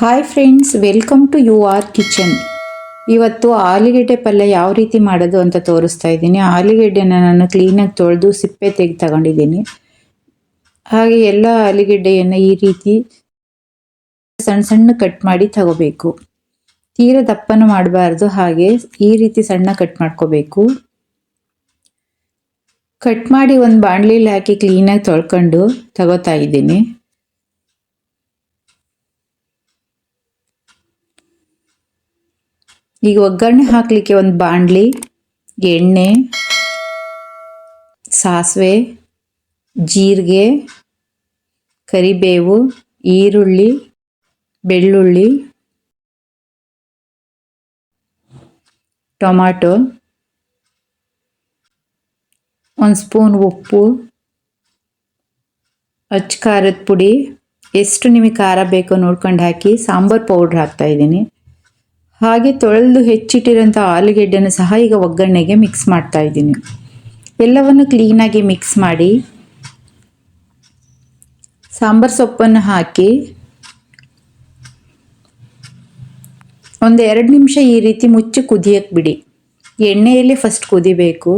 Hi friends welcome to your kitchen ಇವತ್ತು ಆಲೂಗೆಡ್ಡೆ ಪಲ್ಯ ಯಾವ ರೀತಿ ಮಾಡೋದು ಅಂತ ತೋರಿಸ್ತಾ ಇದ್ದೀನಿ. ಆಲೂಗೆಡ್ಡೆನ ನಾನು ಕ್ಲೀನಾಗಿ ತೊಳೆದು ಸಿಪ್ಪೆ ತೆಗೆದು ತಗೊಂಡಿದ್ದೀನಿ. ಹಾಗೆ ಎಲ್ಲ ಆಲೂಗೆಡ್ಡೆಯನ್ನು ಈ ರೀತಿ ಸಣ್ಣ ಸಣ್ಣ ಕಟ್ ಮಾಡಿ ತಗೋಬೇಕು. ತೀರ ದಪ್ಪನ ಮಾಡಬಾರ್ದು, ಹಾಗೆ ಈ ರೀತಿ ಸಣ್ಣ ಕಟ್ ಮಾಡ್ಕೋಬೇಕು. ಕಟ್ ಮಾಡಿ ಒಂದು ಬಾಣಲಿಲಿ ಹಾಕಿ ಕ್ಲೀನಾಗಿ ತೊಳ್ಕೊಂಡು ತಗೋತಾ ಇದ್ದೀನಿ. ಈಗ ಒಗ್ಗರಣೆ ಹಾಕಲಿಕ್ಕೆ ಒಂದು ಬಾಣಲಿ ಎಣ್ಣೆ, ಸಾಸಿವೆ, ಜೀರಿಗೆ, ಕರಿಬೇವು, ಈರುಳ್ಳಿ, ಬೆಳ್ಳುಳ್ಳಿ, ಟೊಮಾಟೊ, ಒಂದು ಸ್ಪೂನ್ ಉಪ್ಪು, ಅಚ್ಚ ಖಾರದ ಪುಡಿ. ಎಷ್ಟು ನಿಮಗೆ ಖಾರ ಬೇಕೋ ನೋಡ್ಕೊಂಡು ಹಾಕಿ ಸಾಂಬಾರು ಪೌಡ್ರ್ ಹಾಕ್ತಾಯಿದ್ದೀನಿ ಹಾಗೆ ತೊಳೆದು ಹೆಚ್ಚಿಟ್ಟಿರೋಂಥ ಆಲೂಗೆಡ್ಡೆಯನ್ನು ಸಹ ಈಗ ಒಗ್ಗರಣೆಗೆ ಮಿಕ್ಸ್ ಮಾಡ್ತಾ ಇದ್ದೀನಿ. ಎಲ್ಲವನ್ನು ಕ್ಲೀನಾಗಿ ಮಿಕ್ಸ್ ಮಾಡಿ, ಸಾಂಬಾರು ಸೊಪ್ಪನ್ನು ಹಾಕಿ ಒಂದು ಎರಡು ನಿಮಿಷ ಈ ರೀತಿ ಮುಚ್ಚಿ ಕುದಿಯಕ್ಕೆ ಬಿಡಿ. ಎಣ್ಣೆಯಲ್ಲಿ ಫಸ್ಟ್ ಕುದಿಬೇಕು.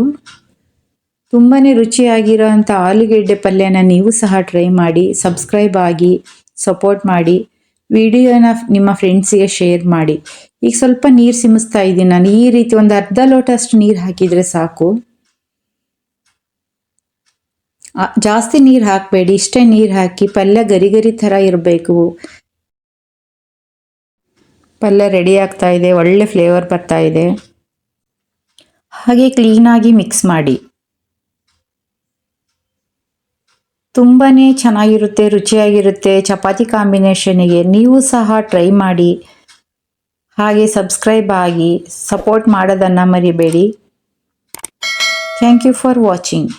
ತುಂಬಾ ರುಚಿಯಾಗಿರೋ ಅಂಥ ಆಲೂಗೆಡ್ಡೆ ಪಲ್ಯನ ನೀವು ಸಹ ಟ್ರೈ ಮಾಡಿ ಸಬ್ಸ್ಕ್ರೈಬ್ ಆಗಿ ಸಪೋರ್ಟ್ ಮಾಡಿ. ವಿಡಿಯೋನ ನಿಮ್ಮ ಫ್ರೆಂಡ್ಸಿಗೆ ಶೇರ್ ಮಾಡಿ. ಈಗ ಸ್ವಲ್ಪ ನೀರು ಸಿಮಿಸ್ತಾ ಇದ್ದೀನಿ. ನಾನು ಈ ರೀತಿ ಒಂದು ಅರ್ಧ ಲೋಟ ಅಷ್ಟು ನೀರು ಹಾಕಿದರೆ ಸಾಕು. ಜಾಸ್ತಿ ನೀರು ಹಾಕಬೇಡಿ. ಇಷ್ಟೇ ನೀರು ಹಾಕಿ ಪಲ್ಯ ಗರಿ ಗರಿ ಥರ ಇರಬೇಕು. ಪಲ್ಯ ರೆಡಿ ಆಗ್ತಾ ಇದೆ. ಒಳ್ಳೆ ಫ್ಲೇವರ್ ಬರ್ತಾ ಇದೆ. ಹಾಗೆ ಕ್ಲೀನಾಗಿ ಮಿಕ್ಸ್ ಮಾಡಿ. ತುಂಬಾ ಚೆನ್ನಾಗಿರುತ್ತೆ, ರುಚಿಯಾಗಿರುತ್ತೆ. ಚಪಾತಿ ಕಾಂಬಿನೇಷನಿಗೆ ನೀವು ಸಹ ಟ್ರೈ ಮಾಡಿ. ಹಾಗೆ ಸಬ್ಸ್ಕ್ರೈಬ್ ಆಗಿ ಸಪೋರ್ಟ್ ಮಾಡೋದನ್ನು ಮರಿಬೇಡಿ. Thank you for watching.